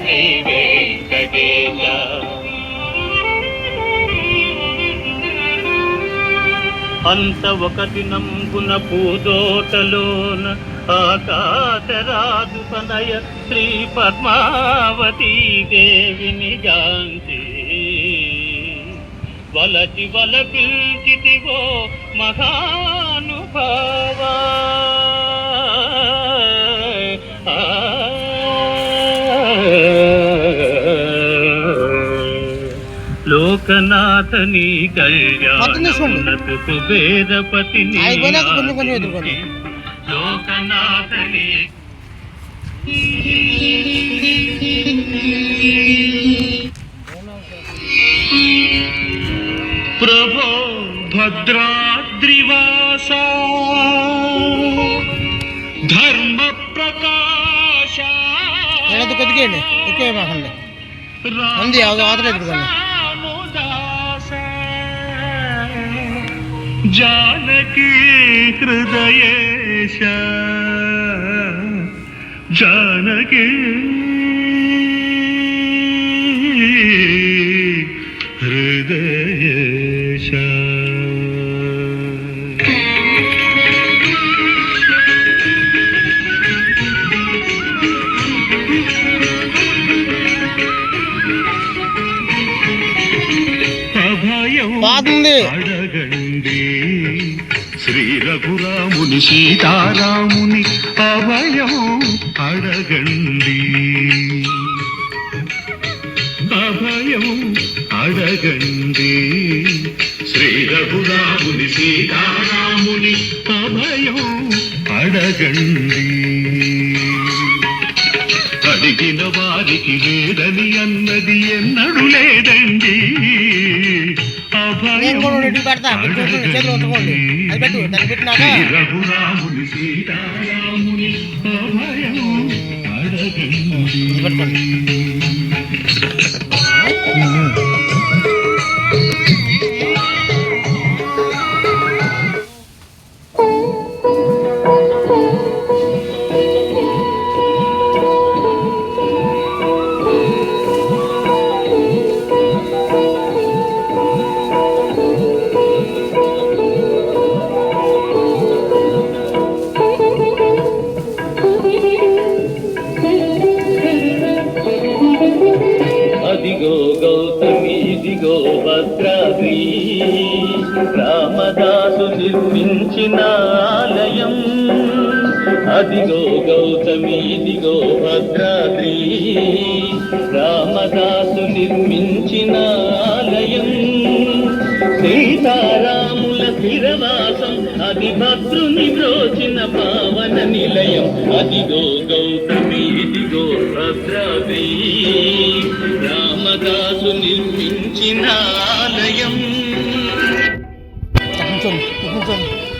శ్రీ వెంకటేశ అంత ఒకటి నంబున పూదోటలోన ఆకాశరాజు తనయ శ్రీ పద్మావతీ దేవిని గాంచి వలచి వల పిల్చితివో మహానుభావా. లోకనాథని మొత్తం తీసుకోండి. కళ్యాణకు కుబేరపతి ఎదుర్కోండి. లోకనాథని ప్రభో భద్రాద్రివాస ధర్మ ప్రకాశ కొద్దిగేయండి ఎక్కువ మాకండి ఉంది, అది అవతల ఎదురుకోండి. जानकी हृदयेश जानकी हृदयेश అడగండి. శ్రీ రఘురాముని సీతారాముని అభయం అడగండి. అభయం అడగండి. శ్రీ రఘురాముని సీతారాముని అభయం అడగండి. అడిగిన వారికి లేదని అన్నది ఎన్నడు లేదండి. నేను కూడా రెడీ పెడతా మీరు చూడండి, చేతులు ఒత్తుకోండి అది పెట్టు దాన్ని పెట్టినాక శ్రీ రఘురాముని సీతారాముని అభయం ఇది పట్టుకోండి. ఇదిగో భద్రాద్రి రామదాసు నిర్మించిన ఆలయం. అదిగో గౌతమి ఇదిగో భద్రాద్రి రామదాసు నిర్మించిన ఆలయం. సీతారాముల స్థిరవాసం అది భద్రుని బ్రోచిన పావన నిలయం. అదిగో గౌతమి ఇదిగో భద్రాద్రి రామదాసు నిర్మించిన ఆలయం కూర్చోండి